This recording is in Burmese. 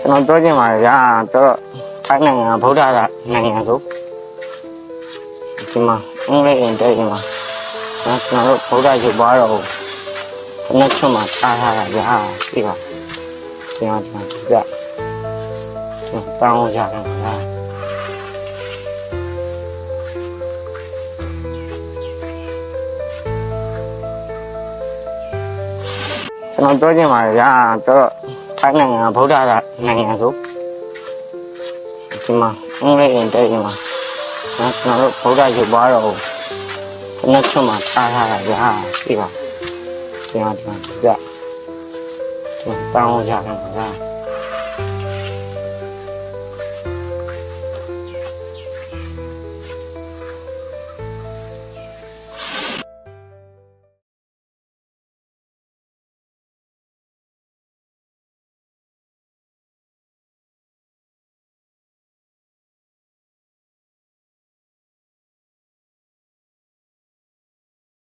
ကျွန်တော်ပြောချင်ပါတယ်ဗျာတော့ထိုင်းနိုင်ငံဗုဒ္ဓကနိုင်ငံဆိုဒီမှာအင်္ဂလိပ်အင်တဲ့ဒီမှာကျွန်တော်တို့ဗုဒ္ဓရုပ်ပွားတော်ကိုခဏချွတ်မှာထားထားတာဗျာဒီပါဒီမှာဒီမှာဗျကျွန်တော်တောင်းကြတယ်ဗျာကျွန်တော်ပြောချင်ပါတယ်ဗျာတော့ ထိုင်းနိုင်ငံဗုဒ္ဓကနိုင်ငံဆိုဒီမှာအင်္ဂလိပ်အင်တဲ့ဒီမှာကျွန်တော်တို့ဗုဒ္ဓရုပ်ပွားတော်ကိုခဏချွတ်မှာထားထားတာဗျာဒီပါဒီမှာဒီမှာဗျကျွန်တော်တောင်းကြတယ်ဗျာ